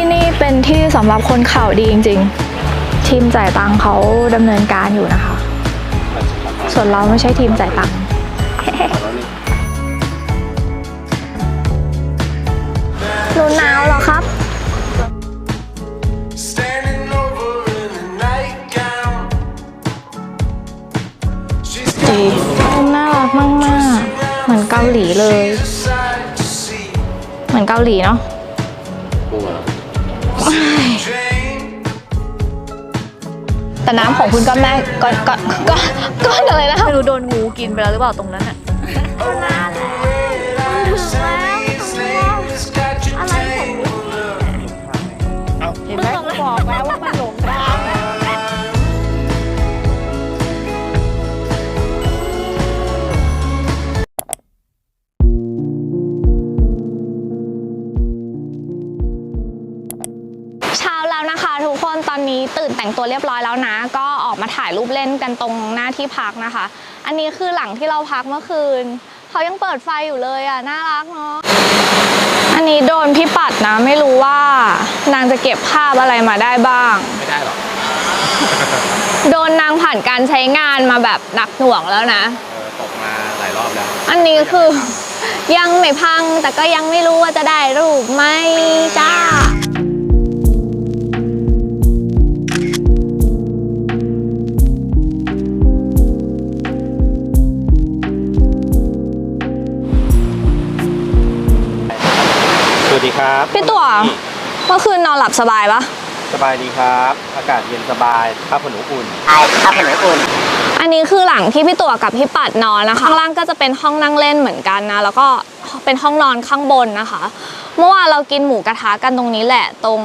ที่นี่เป็นที่สำหรับคนข่าวดีจริง ๆ ทีมจ่ายตังค์เขาดำเนินการอยู่นะคะ ส่วนเราไม่ใช่ทีมจ่ายตังค์หนูหนาวเหรอครับ Standing over in a nightgown. She's ดีน่ารักมาก ๆ เหมือนเกาหลีเลย a sight to see. เหมือนเกาหลีเนาะ แต่น้ำของคุณก้อนแม่ก็ก็ก็ก็อะไรนะคะไม่รู้โดนงูกินไปแล้วหรือเปล่าตรงนั้นอะ red eyes, Sally's name has got you tangled up. เห็นไหมบอกแล้วว่ามัน ตื่นแต่งตัวเรียบร้อยแล้วนะ ก็ออกมาถ่ายรูปเล่นกันตรงหน้าที่พักนะคะ อันนี้คือหลังที่เราพักเมื่อคืน เขายังเปิดไฟอยู่เลยอะ น่ารักเนาะ อันนี้โดนพี่ปัดนะ ไม่รู้ว่านางจะเก็บภาพอะไรมาได้บ้าง ไม่ได้หรอก โดนนางผ่านการใช้งานมาแบบหนักหน่วงแล้วนะ เออตกมาหลายรอบแล้ว อันนี้คือ ยังไม่พังแต่ก็ยังไม่รู้ว่าจะได้รูปไหมจ้า ครับพี่ตัวเมื่อคืนนอนหลับสบายปะสบายดีครับ อากาศเย็นสบายผ้าขนหนูอุ่น อันนี้คือหลังที่พี่ตัวกับพี่ปัดนอนนะคะ ข้างล่างก็จะเป็นห้องนั่งเล่นเหมือนกันนะ แล้วก็เป็นห้องนอนข้างบนนะคะ เมื่อวานเรากินหมูกระทะกันตรงนี้แหละ ตรง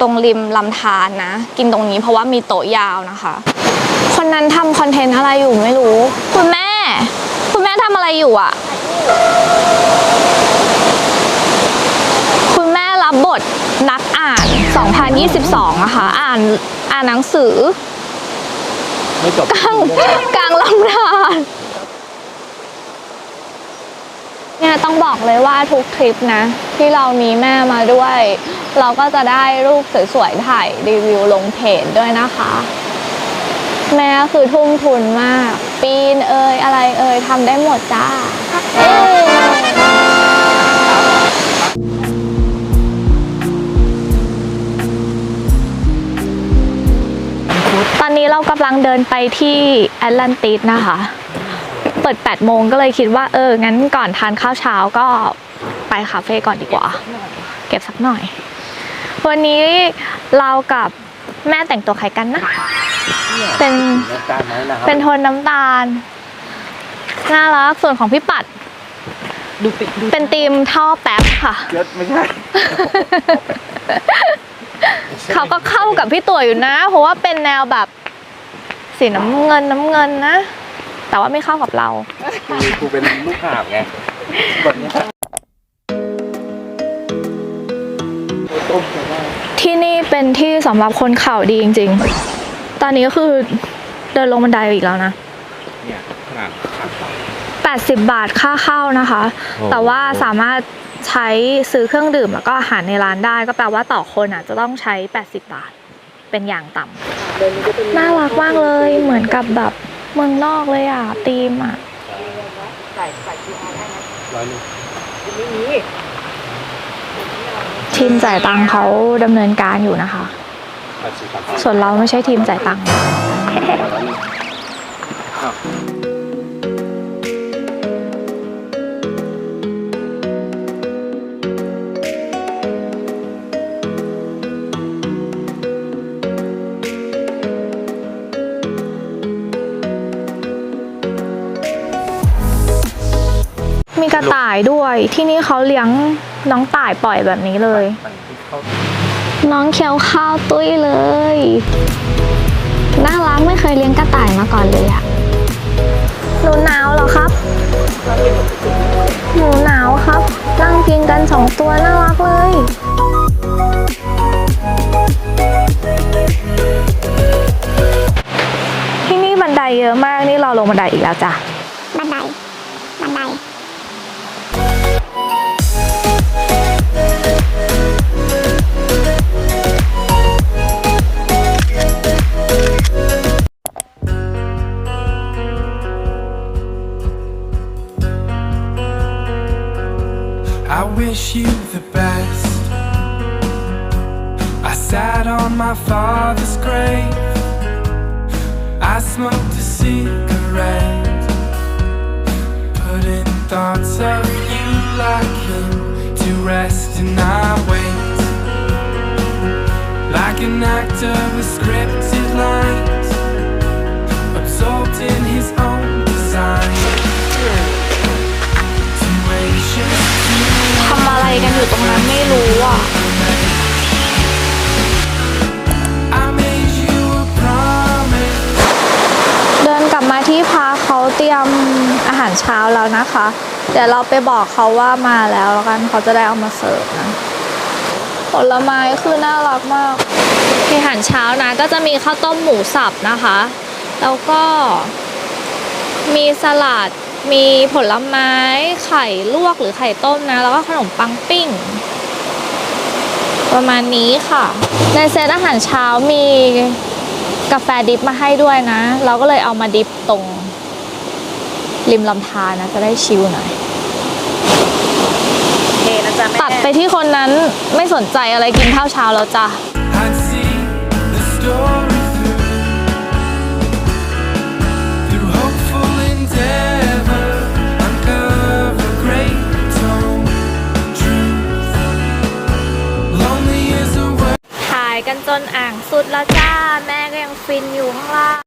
ตรงริมลำธารนะ กินตรงนี้เพราะว่ามีโต๊ะยาวนะคะ คนนั้นทำคอนเทนต์อะไรอยู่ไม่รู้ คุณแม่ คุณแม่ทำอะไรอยู่อะ คุณแม่รับบทนักอ่าน 2022อะค่ะอ่านอ่านหนังสือไม่จบกลางกลางลำธารเนี่ยต้องบอกเลยว่าทุกทริปนะ ที่เรามีแม่มาด้วย เราก็จะได้รูปสวยๆถ่ายรีวิวลงเพจด้วยนะคะ แม่คือทุ่มทุนมาก ปีนเอ่ยอะไรเอ่ยทำได้หมดจ้าเอ้ ตอนนี้เรากำลังเดินไปที่แอตแลนติสนะคะ เปิด 8 โมงก็เลยคิดว่าเออ งั้นก่อนทานข้าวเช้าก็ไปคาเฟ่ก่อนดีกว่า เก็บสักหน่อย วันนี้เรากับแม่แต่งตัวใครกันนะ เป็นน้ำตาลไหมนะครับเป็นโทนน้ำตาล น่ารัก ส่วนของพี่ปัดดูปิดูเป็นธีมท่อแป๊บค่ะเยอะไม่ใช่ เขาก็เข้ากับพี่ตัวอยู่นะ เพราะว่าเป็นแนวแบบสีน้ำเงินน้ำเงินนะ แต่ว่าไม่เข้ากับเรา คือกูเป็นลูกหาบไงแบบเนี้ยต้มจะได้ที่นี่เป็นที่สำหรับคนข่าวดีจริง ๆ ตอนนี้ก็คือเดินลงบันไดอีกแล้วนะเนี่ยขนาดขาดปาก80 บาทค่าเข้านะคะโอ้แต่ว่าสามารถ ใช้ซื้อเครื่องดื่มแล้วก็อาหารในร้านได้ก็แปลว่าต่อคนอะจะต้องใช้ 80 บาท เป็นอย่างต่ำน่ารักมากเลยเหมือนกับแบบเมืองนอกเลยอะธีมอะร้อยหนึงทีมจ่ายตังค์เขาดำเนินการอยู่นะคะ ส่วนเราไม่ใช่ทีมจ่ายตังค์ ระต่ายด้วย ที่นี่เขาเลี้ยงน้องต่ายปล่อยแบบนี้เลยมันที่เข้าน้องเคี้ยวข้าวตุ้ยเลย น่ารักไม่เคยเลี้ยงกระต่ายมาก่อนเลยอะหนูหนาวเหรอครับ หนูหนาวครับ นั่งกินกันสองตัวน่ารักเลยที่นี่บันไดเยอะมากนี่เราลงบันไดอีกแล้วจ้ะ wish you the best. I sat on my father's grave. I smoked a cigarette. Putting thoughts of you like him to rest, and I wait. Like an actor with scripted lines, absorbed in his own design. เช้าแล้วนะคะ เดี๋ยวเราไปบอกเขาว่ามาแล้วแล้วกันเขาจะได้เอามาเสิร์ฟนะผลไม้คือน่ารักมากที่อาหารเช้านะก็จะมีข้าวต้มหมูสับนะคะ แล้วก็มีสลัดมีผลไม้ไข่ลวกหรือไข่ต้มนะ แล้วก็ขนมปังปิ้ง ประมาณนี้ค่ะ ในเซตอาหารเช้ามีกาแฟดิฟมาให้ด้วยนะ เราก็เลยเอามาดิฟตรง ริมลำธารนะจะได้ชิลหน่อยเทนะจ๊ะแม่ตัดไปที่คนนั้นไม่สนใจอะไรกินข้าวเช้าแล้วจ้ะ I'd see the story through. Through hopeful endeavor, uncover great tone truth. Lonely is a word ถ่ายกันจนอ่างสุดแล้วจ้า แม่ก็ยังฟินอยู่ข้างล่าง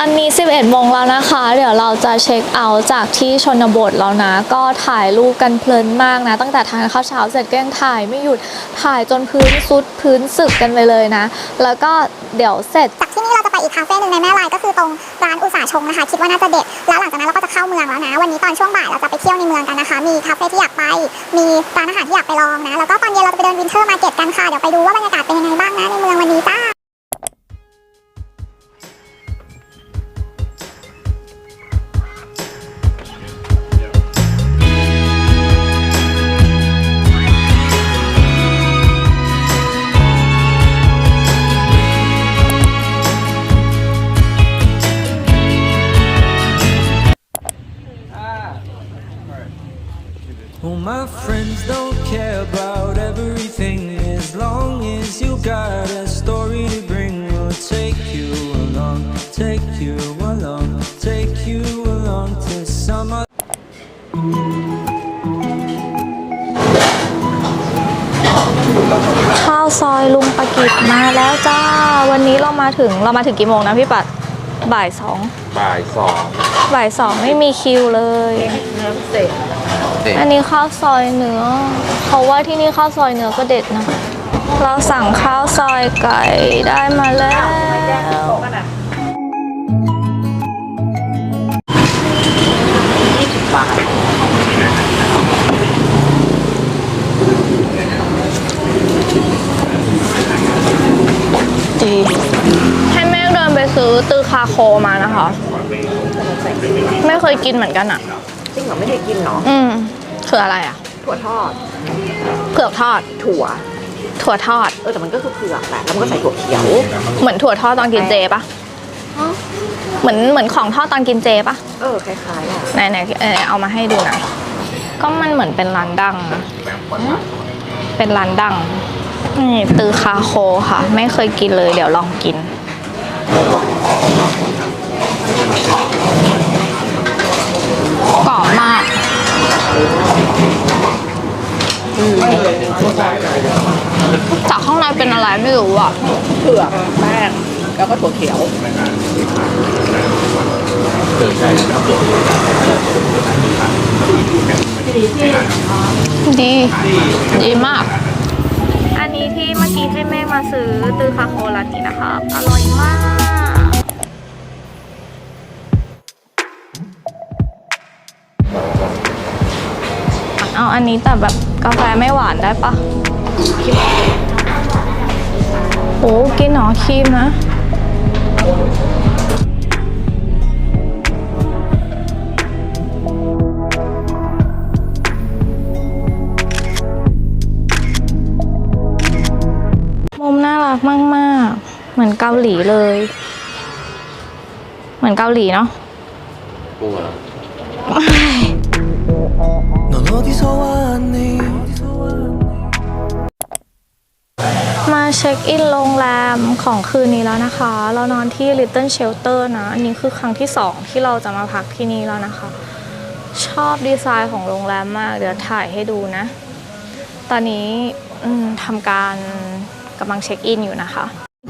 ตอนนี้ 11โมงแล้วนะคะ เดี๋ยวเราจะเช็คเอาท์จากที่ชนบทแล้วนะ ก็ถ่ายรูปกันเพลินมากนะ ตั้งแต่ทานข้าวเช้าเสร็จก็ยังถ่ายไม่หยุด ถ่ายจนพื้นซุดพื้นสึกกันไปเลยนะ แล้วก็เดี๋ยวเสร็จ จากที่นี่เราจะไปอีกคาเฟ่หนึ่งในแม่ลายก็คือตรงร้านอุตสาหชงนะคะ คิดว่าน่าจะเด็ด แล้วหลังจากนั้นเราก็จะเข้าเมืองแล้วนะ วันนี้ตอนช่วงบ่ายเราจะไปเที่ยวในเมืองกันนะคะ มีคาเฟ่ที่อยากไป มีร้านอาหารที่อยากไปลองนะ แล้วก็ตอนเย็นเราจะไปเดินวินเทอร์มาร์เก็ตกันค่ะ เดี๋ยวไปดูว่าบรรยากาศเป็นยังไงบ้างนะในเมืองวันนี้จ้า you along to some other. ข้าวซอยลุงปากิจมาแล้วจ้า วันนี้เรามาถึงเรามาถึงกี่โมงนะพี่ปัดบ่ายสองบ่ายสองบ่ายสองไม่มีคิวเลยเนื้อเสร็จอันนี้ข้าวซอยเนื้อเขาว่าที่นี่ข้าวซอยเนื้อก็เด็ดนะ เราสั่งข้าวซอยไก่ได้มาแล้วาโคมานะคะ ไม่เคยกินเหมือนกันอะจริงเหรอไม่ได้กินเหรออืมคืออะไรอะถั่วทอด เผือกทอด ถั่ว ถั่วทอด เออแต่มันก็คือเผือกแหละแล้วมันก็ใส่ถั่วเขียว เหมือนถั่วทอดตอนกินเจปะเหมือนเหมือนของทอดตอนกินเจปะเออคล้ายๆอะไหนไหนเออเอามาให้ดูหน่อยก็มันเหมือนเป็นร้านดังนะเป็นร้านดังนี่ตือคาโคค่ะ ไม่เคยกินเลยเดี๋ยวลองกิน จากข้างในเป็นอะไรไม่รู้อะเผือกแป้งแล้วก็ถั่วเขียวดี ดีมาก อันนี้ที่เมื่อกี้ให้แม่มาซื้อตือคาโคร้านนี้นะคะอร่อยมากเอาอันนี้แต่แบบาแฟไม่หวานได้ปะโอ้กินหนอครีมนะมุมน่ารักมาก ๆ เหมือนเกาหลีเลย เหมือนเกาหลีเนาะ เช็คอินโรงแรมของคืนนี้แล้วนะคะ เรานอนที่ Little Shelter นะ อันนี้คือครั้งที่สองที่เราจะมาพักที่นี่แล้วนะคะ ชอบดีไซน์ของโรงแรมมาก เดี๋ยวถ่ายให้ดูนะ ตอนนี้ทำการกำลังเช็คอินอยู่นะคะ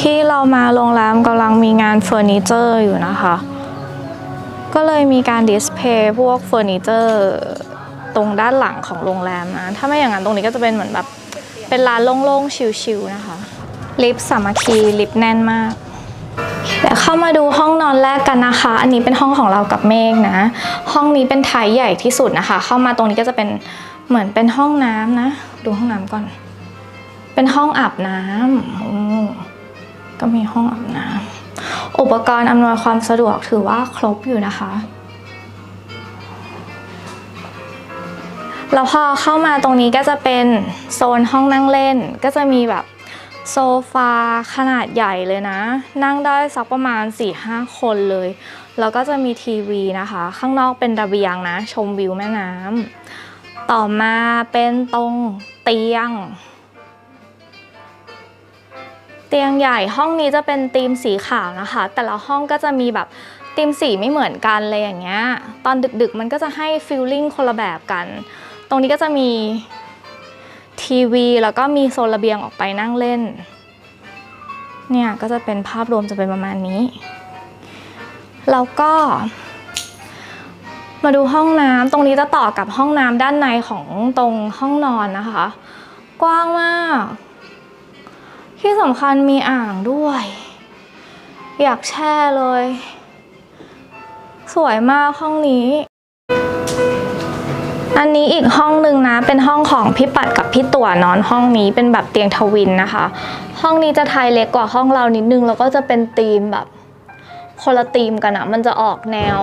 ที่เรามาโรงแรมกำลังมีงานเฟอร์นิเจอร์อยู่นะคะ ก็เลยมีการดิสเพย์พวกเฟอร์นิเจอร์ตรงด้านหลังของโรงแรมนะ ถ้าไม่อย่างนั้นตรงนี้ก็จะเป็นเหมือนแบบเป็นร้านโล่งๆ ชิลๆนะคะ ลิฟต์สามัคคีลิฟต์แน่นมากเดี๋ยวเข้ามาดูห้องนอนแรกกันนะคะ อันนี้เป็นห้องของเรากับเมฆนะ ห้องนี้เป็นไทยใหญ่ที่สุดนะคะ เข้ามาตรงนี้ก็จะเป็นเหมือนเป็นห้องน้ำนะ ดูห้องน้ำก่อน เป็นห้องอาบน้ำก็มีห้องอาบน้ำอุปกรณ์อำนวยความสะดวกถือว่าครบอยู่นะคะแล้วพอเข้ามาตรงนี้ก็จะเป็นโซนห้องนั่งเล่น ก็จะมีแบบ โซฟาขนาดใหญ่เลยนะ นั่งได้สักประมาณ 4-5 คนเลย แล้วก็จะมีทีวีนะคะ ข้างนอกเป็นระเบียงนะ ชมวิวแม่น้ำต่อมาเป็นตรงเตียง เตียงใหญ่ห้องนี้จะเป็นธีมสีขาวนะคะ แต่ละห้องก็จะมีแบบธีมสีไม่เหมือนกันเลยอย่างเงี้ย ตอนดึกๆมันก็จะให้ฟีลลิ่งคนละแบบกัน ตรงนี้ก็จะมี ทีวี แล้วก็มีโซนระเบียงออกไปนั่งเล่น เนี่ยก็จะเป็นภาพรวมจะเป็นประมาณนี้ แล้วก็ มาดูห้องน้ำตรงนี้จะต่อกับห้องน้ำด้านในของตรงห้องนอนนะคะ กว้างมาก ที่สำคัญมีอ่างด้วย อยากแช่เลย สวยมากห้องนี้ อันนี้อีกห้องหนึ่งนะ เป็นห้องของพี่ปัดกับพี่ตัวนอนห้องนี้เป็นแบบเตียงทวินนะคะ ห้องนี้จะไทยเล็กกว่าห้องเรานิดนึงแล้วก็จะเป็นธีมแบบคนละธีมกันอะมันจะออกแนว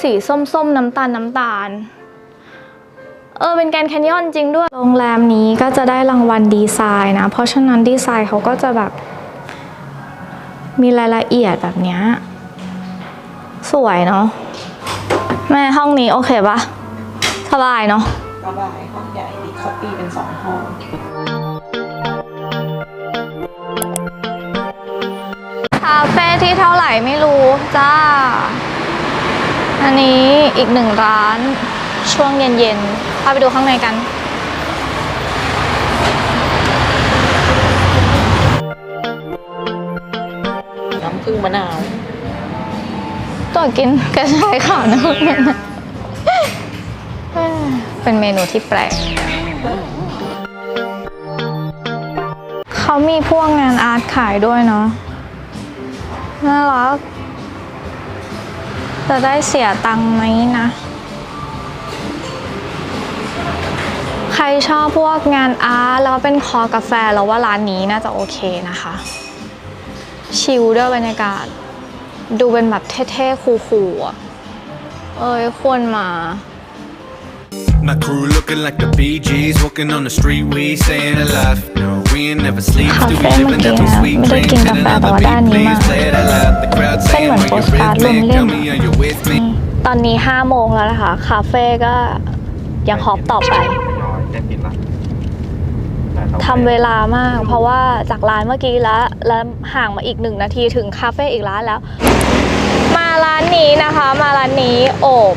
สีส้มๆน้ำตาลน้ำตาลเออเป็นแกรนแคนยอนจริงด้วย โรงแรมนี้ก็จะได้รางวัลดีไซน์นะ เพราะฉะนั้นดีไซน์เขาก็จะแบบ มีรายละเอียดแบบนี้ สวยเนาะแม่ห้องนี้โอเคปะ สบายเนาะสบายห้องใหญ่ดีเขาตีเป็นสองห้อง คาเฟ่ที่เท่าไหร่ไม่รู้จ้า อันนี้อีกหนึ่งร้านช่วงเย็นๆพาไปดูข้างในกันน้ำผึ้งมะนาว ตัวกินกระชายขาวนะคุณแม่ เป็นเมนูที่แปลก เขามีพวกงานอาร์ตขายด้วยเนาะ น่ารัก จะได้เสียตังค์ไหมนะ ใครชอบพวกงานอาร์ตแล้วเป็นคอกาแฟแล้วว่าร้านนี้น่าจะโอเคนะคะ ชิลด้วยบรรยากาศ ดูเป็นแบบเท่ๆ คูลๆอะ เอ้ยควรมา My crew looking like the Bee Gees, walking on the street, we staying alive. No, we ain't never sleep, still we Cafe living that Magia. sweet ไม่ได้ dreams. กิน Hit กาแฟ another แต่ว่าด้าน beat, นี้ please มาก play it loud. The crowd เป็น saying เหมือน when โป you're สการ์ด with รว me, มเล่ tell ม me are you with me. ตอนนี้5โมงแล้วนะคะ คาเฟ่ก็ยังฮอปต่อไปน้อยได้กินละแต่ต้องทำเวลามาก เพราะว่าจากร้านเมื่อกี้แล้ว แล้วห่างมาอีกหนึ่งนาทีถึงคาเฟ่อีกร้านแล้ว มาร้านนี้นะคะ มาร้านนี้โอบ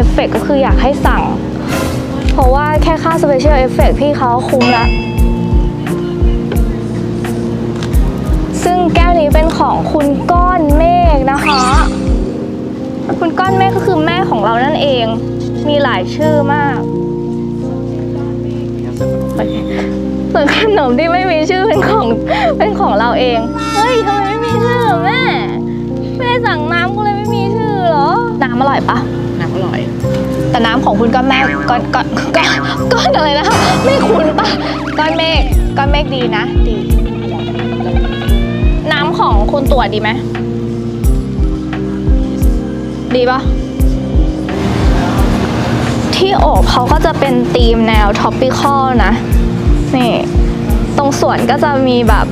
อฟเฟกก็คืออยากให้สั่ง เพราะว่าแค่ค่าสเปเชียลเอฟเฟกพี่เขาคุ้มละ ซึ่งแก้วนี้เป็นของคุณก้อนเมฆนะคะ คุณก้อนเมฆก็คือแม่ของเรานั่นเอง มีหลายชื่อมากส่วนขนมที่ไม่มีชื่อเป็นของเป็นของเราเอง เฮ้ยทำไมไม่มีชื่อแม่ แม่สั่งน้ำก็เลยไม่มีชื่อเหรอ น้ำอร่อยปะ อร่อย แต่น้ำของคุณก้อนแม่ก้อนก้อนก้อนก้อนอะไรนะคะไม่คุณปะก้อนเมฆก้อนเมฆดีนะ ดี น้ำของคุณตัวดีไหมดีปะที่โอบเขาก็จะเป็นธีมแนวท็อปปิคอลนะ นี่ ตรงสวนก็จะมีแบบ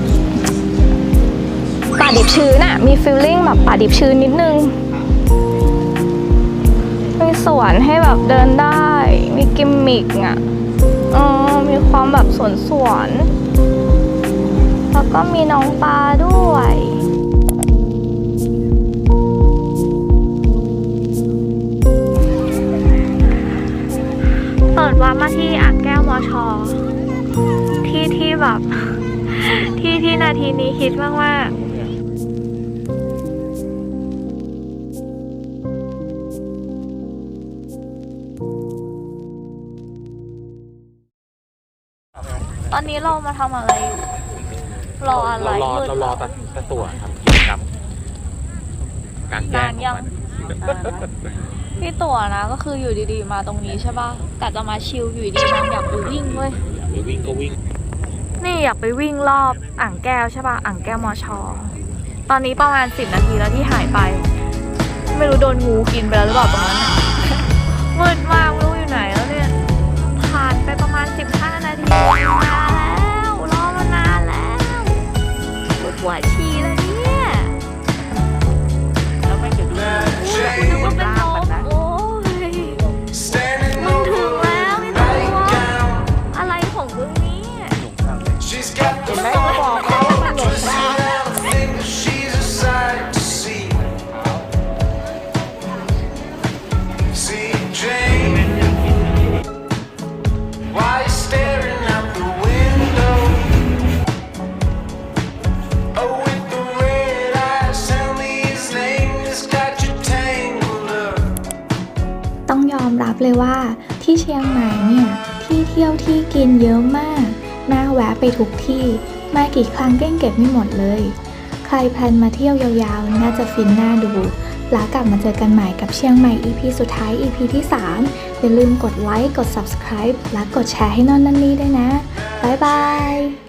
ป่าดิบชื้นอะมีฟิลลิ่งแบบป่าดิบชื้นนิดนึง สวนให้แบบเดินได้ มีกิมมิกอะเออมีความแบบสวนสวนแล้วก็มีน้องปลาด้วยเปิดว่ามาที่อ่างแก้วมอชอที่ที่แบบ ที่ที่นาทีนี้คิดมากๆต อนนี้เรามาทำอะไรอยู่ รออะไรเรารอมืดเรารอแล้วตะตะตัวทำกิจกรรมกลารแจ้งนานยังพี่ตัวนะก็คืออยู่ดีๆมาตรงนี้ใช่ป่ะกะจะมาชิลอยู่ดีนางอยากไปวิ่งเว้ยหรือวิ่งก็วิ่งนี่อยากไปวิ่งรอบอ่างแก้วใช่ป่ะ อ่างแก้วมอชอ ตอนนี้ประมาณสิบนาทีแล้วที่หายไป ไม่รู้โดนงูกินไปแล้วหรือเปล่าตรงนั้นน่ะ เลยว่าที่เชียงใหม่เนี่ยที่เที่ยวที่กินเยอะมาก น่าแวะไปทุกที่ มากี่ครั้งเก้งเก็บไม่หมดเลย ใครแพลนมาเที่ยวยาวๆ น่าจะฟินหน่าดูแล้วกลับมาเจอกันใหม่กับเชียงใหม่ EP สุดท้าย EP ที่ 3 อย่าลืมกดไลค์ กด subscribe และกดแชร์ให้นอนนันนี่ด้วยนะ บ๊ายบาย